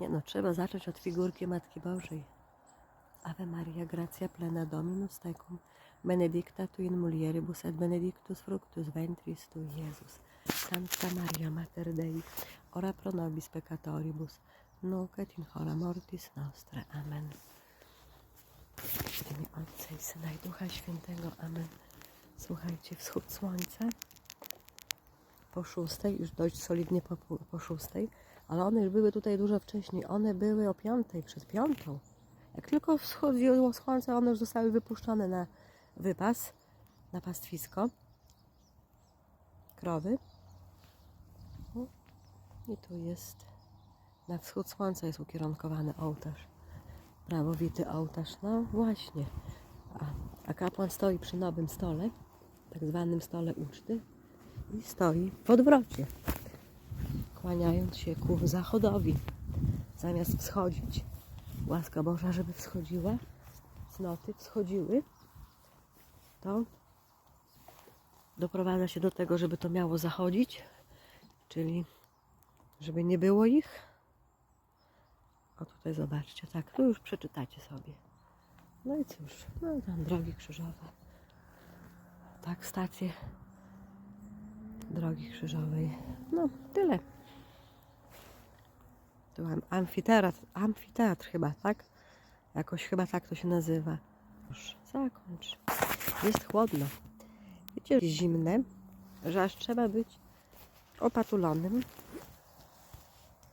Nie no, trzeba zacząć od figurki Matki Bożej. Ave Maria, gratia plena Dominus tecum, benedicta tu in mulieribus et benedictus fructus ventris tu, Jezus. Santa Maria, Mater Dei, ora pro nobis peccatoribus, nunc et in hora mortis nostre. Amen. W imię Ojca i Syna i Ducha Świętego. Amen. Słuchajcie, wschód słońca po szóstej, już dość solidnie po, po szóstej, ale one już były tutaj dużo wcześniej. One były o piątej, przed piątą. Jak tylko wschodziło słońce, one już zostały wypuszczone na wypas, na pastwisko. Krowy. I tu jest, na wschód słońca jest ukierunkowany ołtarz. Prawowity ołtarz, no właśnie. A, a kapłan stoi przy nowym stole, tak zwanym stole uczty i stoi w odwrocie, kłaniając się ku zachodowi, zamiast wschodzić. Łaska Boża, żeby wschodziła, cnoty wschodziły, to doprowadza się do tego, żeby to miało zachodzić, czyli żeby nie było ich. O tutaj zobaczcie, tak, tu już przeczytacie sobie. No i cóż, no tam drogi krzyżowe. Tak, stacje drogi krzyżowej. No, tyle. Tu mam amfiteatr, amfiteatr chyba, tak? Jakoś chyba tak to się nazywa. Już zakończ. Jest chłodno. Wiecie, jest zimne, że aż trzeba być opatulonym.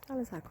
Ale zakończ.